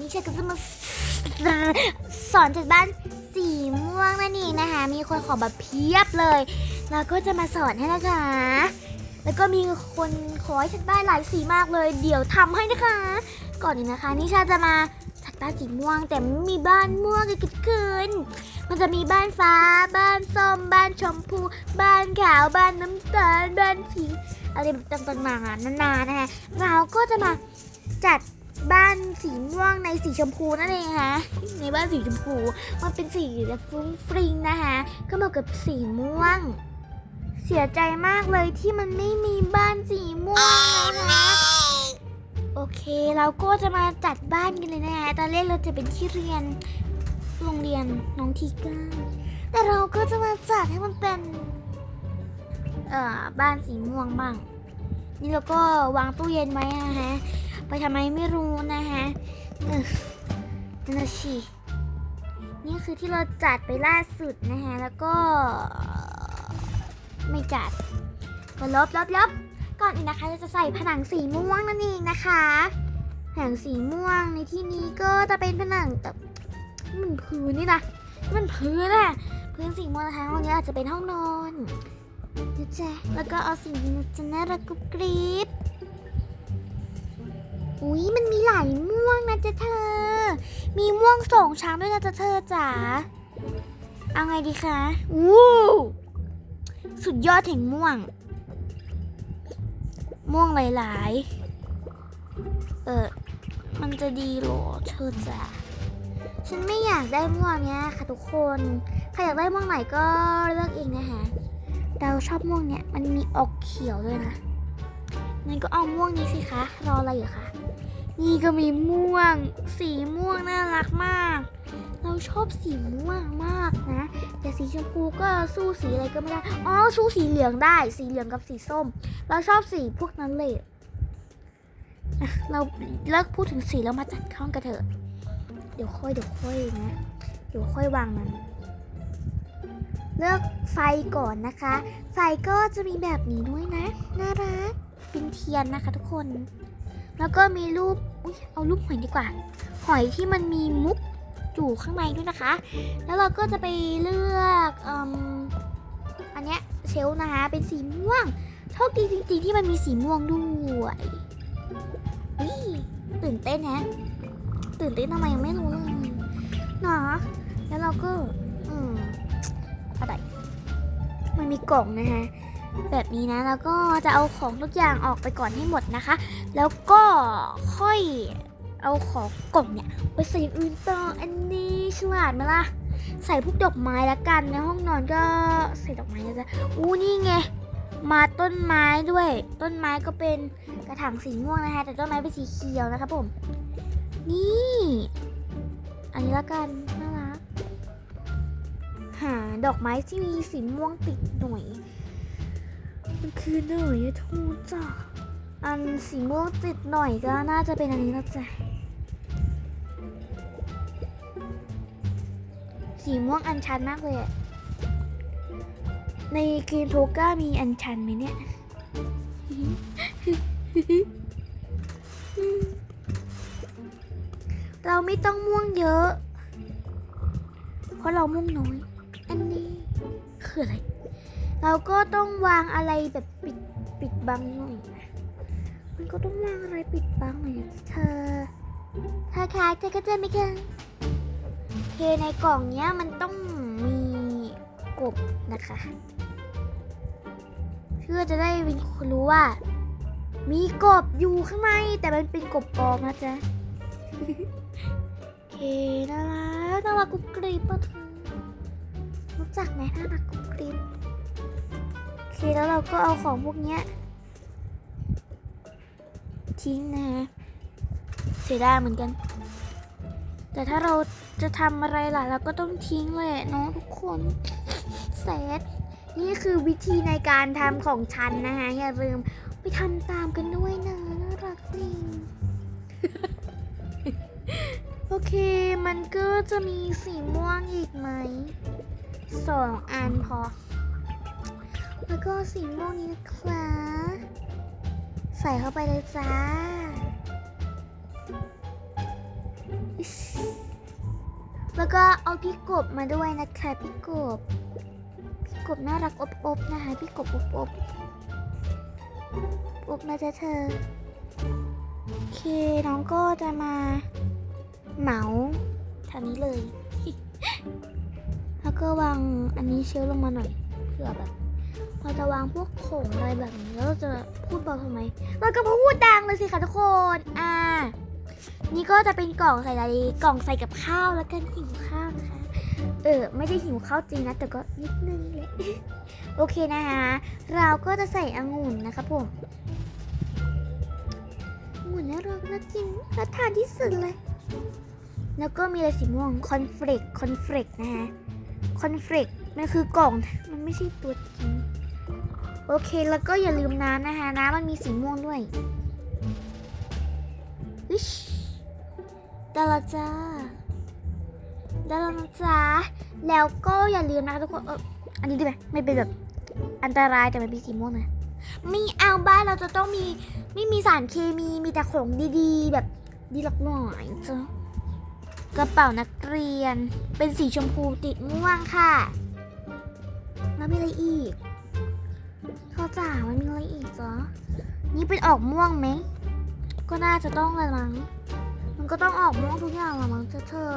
นี้ฉันก็จะมาสอนจัดบ้านสีม่วงนั่นเองนะคะ มีคนขอแบบเพียบเลย เราก็จะมาสอนให้นะคะ แล้วก็มีคนขอให้จัดบ้านหลายสีมากเลย เดี๋ยวทำให้นะคะ ก่อนอื่นนะคะ นิชาจะมาจัดบ้านสีม่วง แต่ไม่มีบ้านม่วงเกิดขึ้น มันจะมีบ้านฟ้า บ้านส้ม บ้านชมพู บ้านขาว บ้านน้ำตาล บ้านสีอะไรแบบต่างๆนานานะคะ เราก็จะมาจัด บ้านสีม่วงในสีชมพูนั่นเองค่ะในบ้านสีชมพูมันเป็นสีแบบฟรุ้งฟริงนะคะก็เหมาะกับสีม่วง เสียใจมากเลยที่มันไม่มีบ้านสีม่วงนะคะโอเคเราก็จะมาจัดบ้านกันเลยนะคะตอนแรกเราจะเป็นที่เรียนโรงเรียนน้องทีก้าแต่เราก็จะมาจัดให้มันเป็นเอ่อบ้านสีม่วงบ้าง นี่เราก็วางตู้เย็นไว้นะฮะ ไปทำไมไม่รู้นะฮะเออนั่นนะชีนี่คือที่เราจัดไปล่าสุดนะฮะ แล้วก็ไม่จัดก็ลบลบลบก่อนอื่นนะคะเราจะใส่ผนังสีม่วงนั่นเองนะคะ ผนังสีม่วงในที่นี้ก็จะเป็นผนังแบบมันพื้นนี่นะมันพื้นอะพื้นสีม่วงนะคะห้องนี้อาจจะเป็นห้องนอนนะจ๊ะแล้วก็เอาสีนี้จะน่ารักกรุบกริบ อุ้ยมันมีหลายม่วงนะจ๊ะเธอ มีม่วงสองชั้นด้วยนะจ๊ะเธอจ๋า เอาไงดีคะวู้สุดยอดแห่งม่วง ม่วงหลายๆ เออ มันจะดีเหรอเธอจ๋า ฉันไม่อยากได้ม่วงเนี้ยค่ะทุกคน ใครอยากได้ม่วงไหนก็เลือกเองนะคะเราชอบม่วงเนี้ยมันมีออกเขียวด้วยนะ งั้นก็เอาม่วงนี้สิคะ รออะไรอยู่คะ นี่ก็มีม่วง สีม่วงน่ารักมาก เราชอบสีม่วงมากนะ แต่สีชมพูก็สู้สีอะไรก็ไม่ได้ อ๋อ สู้สีเหลืองได้ สีเหลืองกับสีส้ม เราชอบสีพวกนั้นเลยเราเลิกพูดถึงสีแล้วมาจัดห้องกันเถอะ เดี๋ยวค่อยเดี๋ยวค่อยนะ เดี๋ยวค่อยวางมัน เลือกไฟก่อนนะคะ ไฟก็จะมีแบบนี้ด้วยนะ น่ารัก เป็นเทียนนะคะทุกคน แล้วก็มีรูปอเอารูปหอยดีกว่า หอยที่มันมีมุกอยู่ข้างในด้วยนะคะ แล้วเราก็จะไปเลือกอ,อันเนี้ยเชลนะคะ เป็นสีม่วงโชคดีจริงๆที่มันมีสีม่วงด้วยอุ๊ยตื่นเต้นนะ ตื่นเต้นทำไมยังไม่รู้เลยเนาะแล้วเราก็ อืมอะไรมันมีกล่องนะคะ แบบนี้นะแล้วก็จะเอาของทุกอย่างออกไปก่อนให้หมดนะคะ แล้วก็ค่อยเอาของกล่องเนี่ยไปใส่อย่างอื่นต่ออันนี้ฉลาดไหมล่ะใส่พวกดอกไม้ละกันในห้องนอนก็ใส่ดอกไม้นะจ๊ะอู้นี่ไงมาต้นไม้ด้วย ต้นไม้ก็เป็นกระถางสีม่วงนะคะแต่ต้นไม้เป็นสีเขียวนะคะผม นี่ อันนี้ละกันน่ารักหาดอกไม้ที่มีสีม่วงติดหน่อย มันคือหน่อยทูจ้ะอันสีม่วงติดหน่อยก็น่าจะเป็นอันนี้นะจ๊ะสีม่วงอันชันมากเลยอะในเกมโทก้ามีอันชันไหมเนี่ย เราไม่ต้องม่วงเยอะ เพราะเราม่วงน้อย อันนี้คืออะไร เราก็ต้องวางอะไรแบบปิดปิดบังหน่อยนะมันก็ต้องวางอะไรปิดบังหน่อยเธอเธอคะเธอก็จะไหม่คะเคในกล่องเนี้ยมันต้องมีกบนะคะ เพื่อจะได้รู้ว่า มีกบอยู่ข้างในแต่มันเป็นกบปลอมนะจ๊ะโอเคน่ารักน่ารักกรุบกริบปะเธอรู้จักไหมน่ารักกรุบกกริบ เคแล้วเราก็เอาของพวกเนี้ยทิ้งนะฮะเสียดายเหมือนกัน แต่ถ้าเราจะทำอะไรล่ะเราก็ต้องทิ้งเลยเนาะทุกคนเซตนี่คือวิธีในการทำของฉันนะคะอย่าลืมไปทำตามกันด้วยนะน่ารักจริง โอเคมันก็จะมีสีม่วงอีกไหมสองอันพอ แล้วก็สีม่วงนี้นะคะใส่เข้าไปเลยจ้า แล้วก็เอาพี่กบมาด้วยนะคะพี่กบ พี่กบน่ารักอบอบๆนะคะพี่กบอบอบๆอบมาจะเธอ โอเคน้องก็จะมาเหมาทางนี้เลย แล้วก็วางอันนี้เชลฟ์ลงมาหน่อยเพื่อแบบ เราจะวางพวกของอะไรแบบนี้แล้วเราจะพูดเบาทำไมเราก็พูดดังเลยสิคะทุกคน อ่า นี่ก็จะเป็นกล่องใส่อะไรกล่องใส่กับข้าวแล้วกันหิวข้าวนะคะ เออ ไม่ได้หิวข้าวจริงนะ แต่ก็นิดนึงเลยโอเคนะคะเราก็จะใส่องุ่นนะครับผมองุ่นน่ารักน่ากินน่าทานที่สุดเลย แล้วก็มีอะไรสีม่วงคอนเฟลกคอนเฟลกนะคะคอนเฟลกมันคือกล่อง มันไม่ใช่ตัวจริง โอเคแล้วก็อย่าลืมน้ำนะคะ น้ำมันมีสีม่วงด้วยอิชดาราจ้าดารานะจ้าแล้วก็อย่าลืมนะคะทุกคนเอออันนี้ได้ไหมไม่เป็นแบบอันตรายแต่มันเป็นสีม่วงนะไม่เอาบ้านเราจะต้องมีไม่มีสารเคมีมีแต่ของดีๆ แบบดีหลักหน่อยจ้ะกระเป๋านักเรียน เป็นสีชมพูติดม่วงค่ะ แล้วมีอะไรอีก เขาจ๋ามันมีอะไรอีกจ๊ะนี่เป็นออกม่วงไหม ก็น่าจะต้องละมั้ง มันก็ต้องออกม่วงทุกอย่างละมั้งเธอเธอ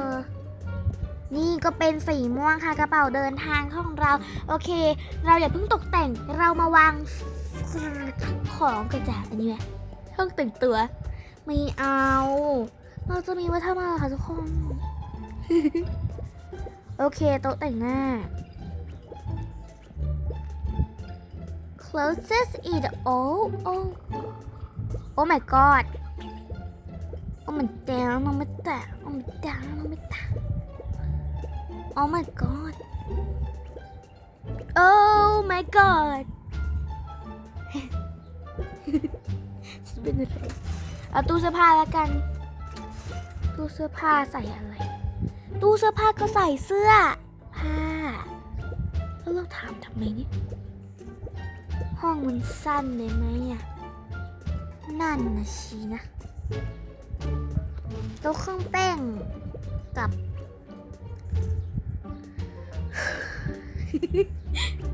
นี่ก็เป็นสีม่วงค่ะกระเป๋าเดินทางของเรา โอเค เราอย่าเพิ่งตกแต่ง เรามาวางของกันจ้ะอันนี้ไหมห้องแต่งตัว ไม่เอา เราจะมีไว้ทำอะไรคะทุกคน โอเคโต๊ะแต่งหน้า closest is oh oh oh my god oh my damn oh my damn oh my damn oh my damn oh my god oh my god เป็นอะไรเอาตู้เสื้อผ้าแล้วกัน ตู้เสื้อผ้าใส่อะไร ตู้เสื้อผ้าก็ใส่เสื้อผ้าแล้วเราถามทำไมเนี่ย ห้องมันสั้นเลยไหมอะ นั่นนะชีนะโต๊ะเครื่องแป้งกับ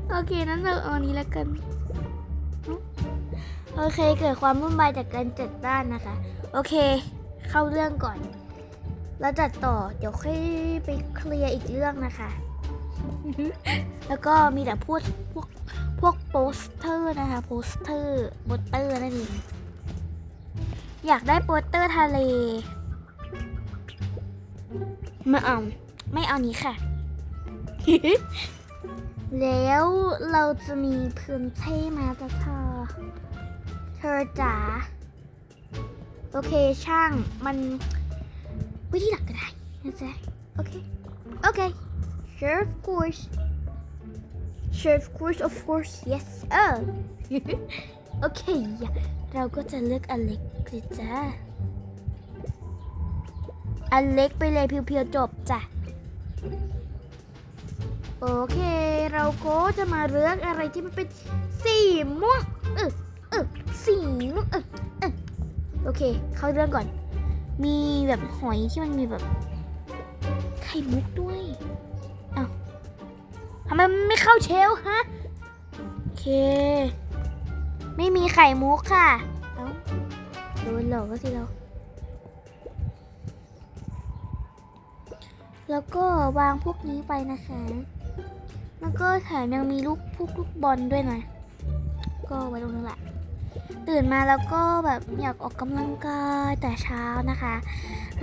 โอเคนั้นเราเอาอันนี้แล้วกัน โอเคเกิดความวุ่นวายจากการจัดบ้านนะคะ โอเค เข้าเรื่องก่อนแล้วจัดต่อเดี๋ยวค่อยไปเคลียร์อีกเรื่องนะคะ แล้วก็มีแต่พูดพวก พวกโปสเตอร์นะคะโปสเตอร์โปสเตอร์นั่นเองอยากได้โปสเตอร์ทะเลไม่เอาไม่เอานี้ค่ะ แล้วเราจะมีพื้นที่มาแต่เธอ เธอจ๋าโอเคช่างมันวิธีหลักก็ได้นะจ๊ะโอเค โอเค sure of course Sure, of course, of course, yes, oh. โอเค เราก็จะเลือกอเล็กสิจ้าอเล็กไปเลยเพียวๆจบจ้ะ โอเค เราก็จะมาเลือกอะไรที่มันเป็นสีม่วงเออเออสีม่วงเออเออโอเค เข้าเรื่องก่อน มีแบบหอยที่มันมีแบบไข่มุกด้วยทำไมันไม่เข้าเชลฮะ โอเค ไม่มีไข่มุกค่ะ เอ้าโดนหลอกก็สิเรา แล้วก็วางพวกนี้ไปนะคะ แล้วก็แถมยังมีลูกพวกลูกบอลด้วยนะ ก็ไว้ตรงนั้นแหละตื่นมาแล้วก็แบบอยากออกกำลังกายแต่เช้านะคะ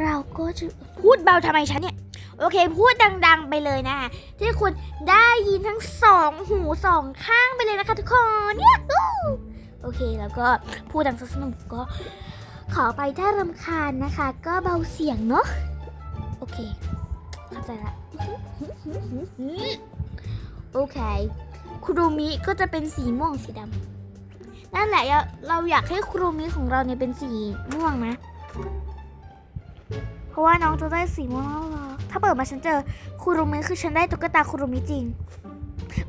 เราก็จะพูดเบาทำไมฉันเนี่ย โอเค พูดดัง ๆ ไปเลยนะคะที่คุณได้ยินทั้งสองหูสองข้างไปเลยนะคะทุกคนเนี่ยโอเคแล้วก็พูดดังสนุกก็ขอไปถ้ารำคาญนะคะ ก็เบาเสียงเนาะโอเค เข้าใจละโอเคคุโรมิก็จะเป็นสีม่วงสีดำนั่นแหละเราอยากให้คุโรมิของเราเนี่ยเป็นสีม่วงนะ เพราะว่าน้องจะได้สีม่วงแล้ว ถ้าเปิดมาฉันเจอคุโรมิคือฉันได้ตุ๊กตาคุโรมิจริง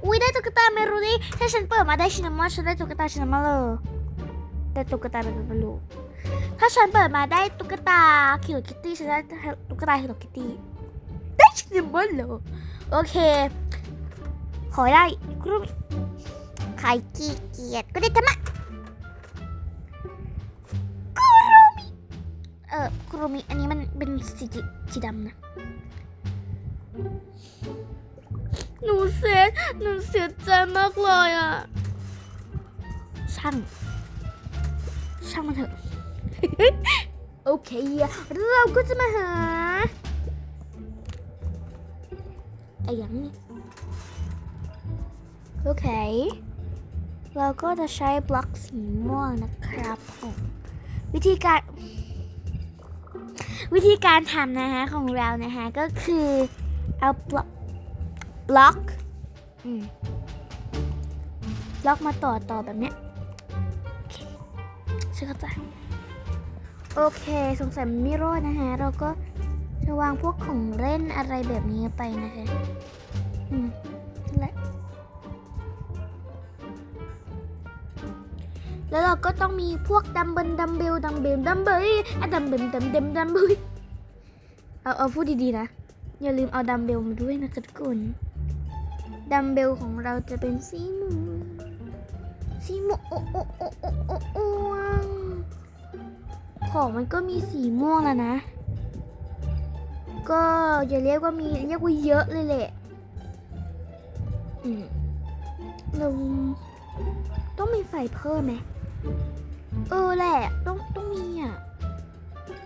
อุ้ยได้ตุ๊กตาเมรูนี่ถ้าฉันเปิดมาได้ชินามอนฉันได้ตุ๊กตาชินามอนเลยได้ตุ๊กตาแบบไม่รู้ถ้าฉันเปิดมาได้ตุ๊กตาคิโลคิตตี้ฉันได้ตุ๊กตาคิโลคิตตี้ได้ชิมเบิลเหรอโอเค ขอได้กรุ๊ปใครขี้เกียจก็ได้ทำไมคุรุมิเออคุรุมิอันนี้มันเป็นสีสีดำนะ หนูเสียหนูเสียใจมากเลยอะ ช่าง ช่างมันเถอะ โอเคอะเราก็จะมาหาไอ้หยังนี่โอเค เราก็จะใช้บล็อกสีม่วงนะครับผมวิธีการ วิธีการทำนะฮะของเรานะฮะก็คือ เอาบล็อกบล็อกอืมบล็อกมาต่อต่อแบบเนี้ยโอเคชื่อเข้าใจโอเค สงสัยมันไม่รอดนะฮะ เราก็จะวางพวกของเล่นอะไรแบบนี้ไปนะคะอืมนั่นแหละแล้วเราก็ต้องมีพวกดัมเบิลดัมเบลดัมเบลดัมเบลอะดัมเบลดัมเบลดัมเบลเอาเอาพูดดีๆนะ อย่าลืมเอาดัมเบลมาด้วยนะคะทุกคนดัมเบลของเราจะเป็นสีม่วงสีม่วงโอ้โอ้โอ้โอ้โอ้โอ้ของมันก็มีสีม่วงแล้วนะ ก็อย่าเรียกว่ามีเรียกว่าเยอะเลยแหละเราต้องมีไฟเพิ่มไหมเออแหละ ต้องต้องมีอะ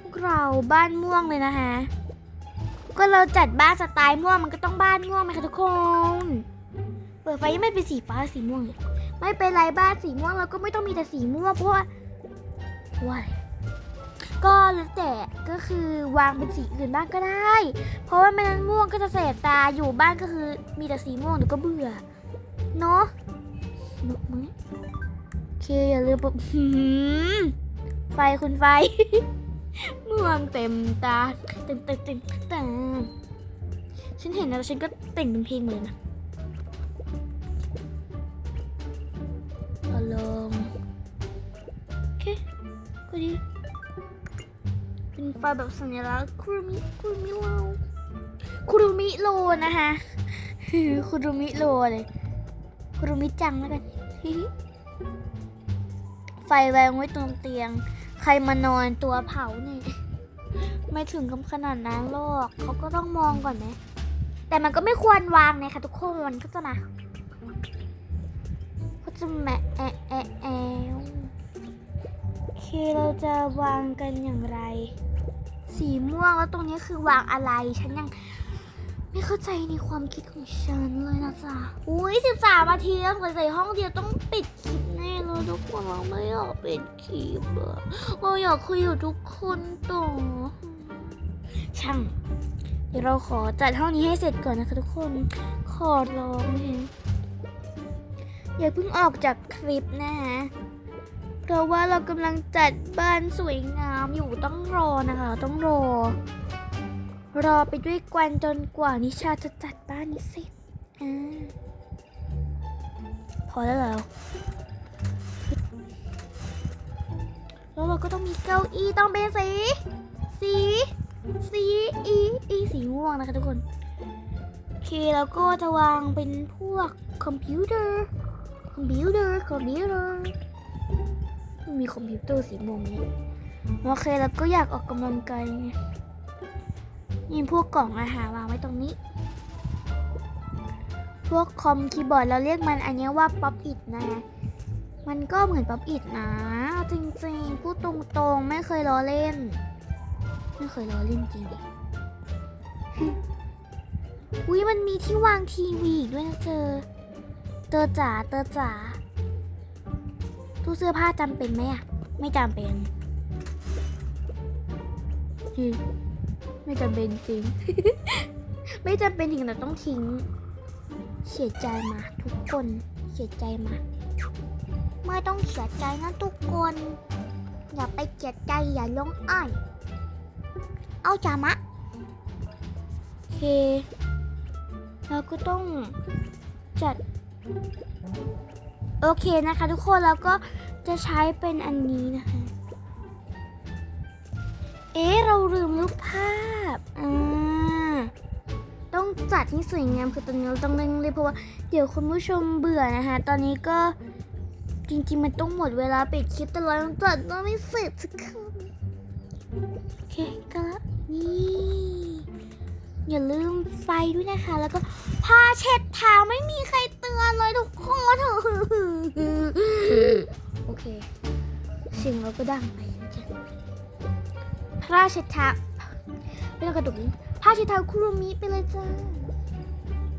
พวกเราบ้านม่วงเลยนะคะ ก็เราจัดบ้านสไตล์ม่วงมันก็ต้องบ้านม่วงไหมคะทุกคน เปิดไฟยังไม่เป็นสีฟ้าสีม่วงเลยไม่เป็นไรบ้านสีม่วงเราก็ไม่ต้องมีแต่สีม่วงเพราะว่าว่าอะไรก็แล้วแต่ก็คือวางเป็นสีอื่นบ้างก็ได้ เพราะว่าไม่นั้นม่วงก็จะแสบตาอยู่บ้านก็คือ มีแต่สีม่วงเดี๋ยวก็เบื่อเนาะนกมั้งโอเคอย่าลืมปุ๊บหืมไฟคุณไฟ ม่วงเต็มตาเต็มเต็มเต็มตาฉันเห็นแล้วฉันก็แต่งเป็นเพลงเหมือนนะเอาลงโอเคก็ดีเป็นไฟแบบสัญลักษณ์คุรุมิคุรุมิโลคุรุมิโลนะคะคุรุมิโลเลยคุรุมิจังแล้วกันไฟแวงไว้ตรงเตียง ใครมานอนตัวเผาเนี่ย ไม่ถึงกับขนาดนั้นหรอกเขาก็ต้องมองก่อนไหมแต่มันก็ไม่ควรวางนะคะทุกคนก็จะมาก็จะแมะแอะแอะแอโอเคเราจะวางกันอย่างไร สีม่วงแล้วตรงนี้คือวางอะไร ฉันยังไม่เข้าใจในความคิดของฉันเลยนะจ๊ะ อุ้ยสิบสามนาทีแล้วใส่ห้องเดียวต้องปิดคลิปแน่เลยทุกคนเราไม่อยากปิดคลิปอะเราอยากคุยกับทุกคนต่อ ช่าง เดี๋ยวเราขอจัดห้องนี้ให้เสร็จก่อนนะคะทุกคน ขอร้องนะอย่าเพิ่งออกจากคลิปนะฮะเพราะว่าเรากำลังจัดบ้านสวยงามอยู่ต้องรอนะคะ ต้องรอ รอไปด้วยกันจนกว่านิชาจะจัดบ้านนี้เสร็จอ่าพอแล้วเหรอแล้วเราก็ต้องมีเก้าอี้ต้องเป็นสี สี สีอีอีสีม่วงนะคะทุกคนโอเคแล้วก็จะวางเป็นพวกคอมพิวเตอร์คอมพิวเตอร์คอมพิวเตอร์มีคอมพิวเตอร์สีม่วงนี้โอเคแล้วก็อยากออกกำลังกายไงนี่พวกกล่องอาหารวางไว้ตรงนี้ พวกคอมคีย์บอร์ดเราเรียกมันอันนี้ว่าป๊อปอิดนะมันก็เหมือนป๊อปอิดนะ จริงๆ พูดตรงๆ ไม่เคยล้อเล่น ไม่เคยล้อเล่นจริงดิอุ้ยมันมีที่วางทีวีอีกด้วยนะเจอ เตอจ๋าเตอจ๋าตู้เสื้อผ้าจำเป็นไหมอะไม่จำเป็นฮึไม่จำเป็นจริง ไม่จำเป็นถึงเราต้องทิ้งเสียใจมาทุกคนเสียใจมาไม่ต้องเสียใจนะทุกคน อย่าไปเสียใจอย่าลงอ้าย เอาจามะโอเคเราก็ต้องจัด โอเคนะคะทุกคนแล้วก็จะใช้เป็นอันนี้นะคะ เอ๊เราลืมรูปภาพอ่าต้องจัดให้สวยงามคือตอนนี้เราต้องเร่งเลยเพราะว่าเดี๋ยวคุณผู้ชมเบื่อนะคะ ตอนนี้ก็จริงๆมันต้องหมดเวลาปิดคลิปแต่เรายังจัดก็ไม่เสร็จสักคนโอเค อย่าลืมไฟด้วยนะคะ แล้วก็ผ้าเช็ดเท้าไม่มีใครเตือนเลยทุกคนโอเคเสียงเราก็ดังไปนะจ๊ะผ้าเช็ดเท้าไม่ต้องกระดุกนิ้ผ้าเช็ดเท้าคุรุมิไปเลยจ้า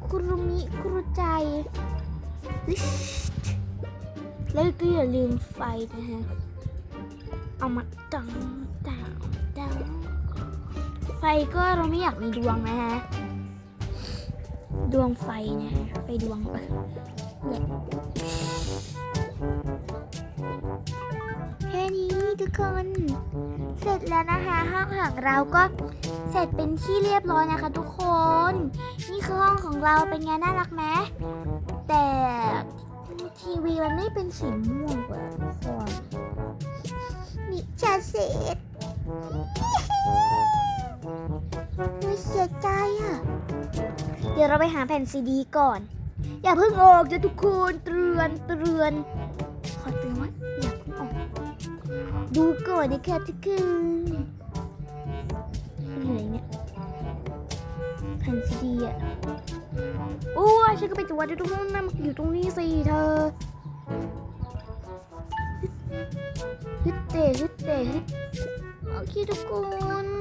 คุรุมิคุรุใจแล้วก็อย่าลืมไฟนะฮะ เอามาดังดังดังไฟก็เราไม่อยากมีดวงนะฮะ ดวงไฟนะฮะ ไฟดวงเนี่ยแค่นี้ทุกคน เสร็จแล้วนะคะห้องของเราก็เสร็จเป็นที่เรียบร้อยนะคะ ทุกคน นี่คือห้องของเราเป็นไงน่ารักไหมแต่ทีวีมันไม่เป็นสีม่วงกว่าทุกคน เราไปหาแผ่นซีดีก่อน อย่าเพิ่งออกจะทุกคนเตือนเตือน ขอเตือนว่าอย่าเพิ่งออก ดูก่อนนะคะทุกคนอะไรเนี่ยแผ่นซีดีอะโอ้ยฉันก็ไปตรวจดูตรงนั้นนะมันอยู่ตรงนี้สิเธอฮึดเตะฮึดเตะฮึดโอเคทุกคน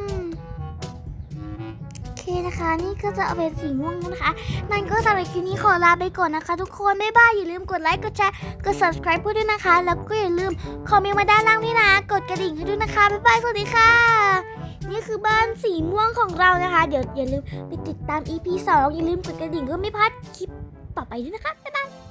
นะคะ นี่ก็จะเอาเป็นสีม่วงนะคะ มันก็สำหรับคลิปนี้ขอลาไปก่อนนะคะ ทุกคนบ๊ายบายอย่าลืมกดไลค์กดแชร์กด subscribe เพื่อด้วยนะคะ แล้วก็อย่าลืมคอมเมนต์มาด้านล่างนี่นะ กดกระดิ่งให้ด้วยนะคะบ๊ายบายสวัสดีค่ะ นี่คือบ้านสีม่วงของเรานะคะ เดี๋ยวอย่าลืมไปติดตาม EP 2อย่าลืมกดกระดิ่งเพื่อไม่พลาดคลิปต่อไปด้วยนะคะบ๊ายบาย